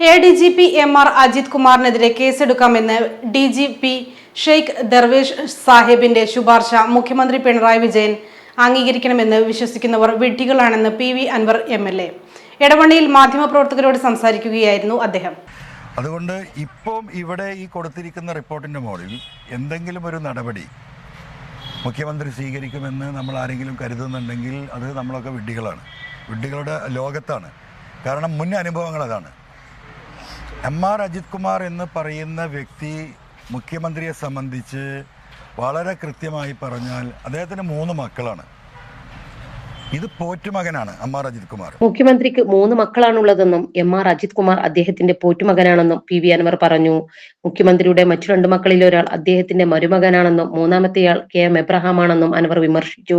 A D G P M R Ajith കുമാറിനെതിരെ കേസെടുക്കാമെന്ന് D G P Sheikh Darvesh സാഹിബിന്റെ ശുപാർശ മുഖ്യമന്ത്രി പിണറായി വിജയൻ അംഗീകരിക്കണമെന്ന് വിശ്വസിക്കുന്നവർ വിഡ്ഢികളാണെന്ന് P V Anvar M L A. എടവണ്ണയിൽ മാധ്യമപ്രവർത്തകരോട് സംസാരിക്കുകയായിരുന്നു അദ്ദേഹം. അതുകൊണ്ട് ഇപ്പം ഇവിടെ ഈ കൊടുത്തിരിക്കുന്ന റിപ്പോർട്ടിന്റെ മുകളിൽ എന്തെങ്കിലും ഒരു നടപടി മുഖ്യമന്ത്രി സ്വീകരിക്കുമെന്ന് നമ്മൾ ആരെങ്കിലും കരുതുന്നുണ്ടെങ്കിൽ അത് നമ്മളൊക്കെ വിഡ്ഢികളാണ്. വിഡ്ഢികളുടെ ലോകത്താണ്. കാരണം മുൻ അനുഭവങ്ങൾ അതാണ്. എം ആർ അജിത് കുമാർ എന്ന് പറയുന്ന വ്യക്തി മുഖ്യമന്ത്രിയെ സംബന്ധിച്ച് വളരെ കൃത്യമായി പറഞ്ഞാൽ അദ്ദേഹത്തിന് മൂന്ന് മക്കളാണ്. ഇത് പോറ്റുമകനാണ് എം ആർ അജിത് കുമാർ. മുഖ്യമന്ത്രിക്ക് മൂന്ന് മക്കളാണുള്ളതെന്നും എം ആർ അജിത് കുമാർ അദ്ദേഹത്തിന്റെ പോറ്റുമകനാണെന്നും പി വി അൻവർ പറഞ്ഞു. മുഖ്യമന്ത്രിയുടെ മറ്റു രണ്ട് മക്കളിൽ ഒരാൾ അദ്ദേഹത്തിന്റെ മരുമകനാണെന്നും മൂന്നാമത്തെയാൾ കെ എം എബ്രഹാം ആണെന്നും അൻവർ വിമർശിച്ചു.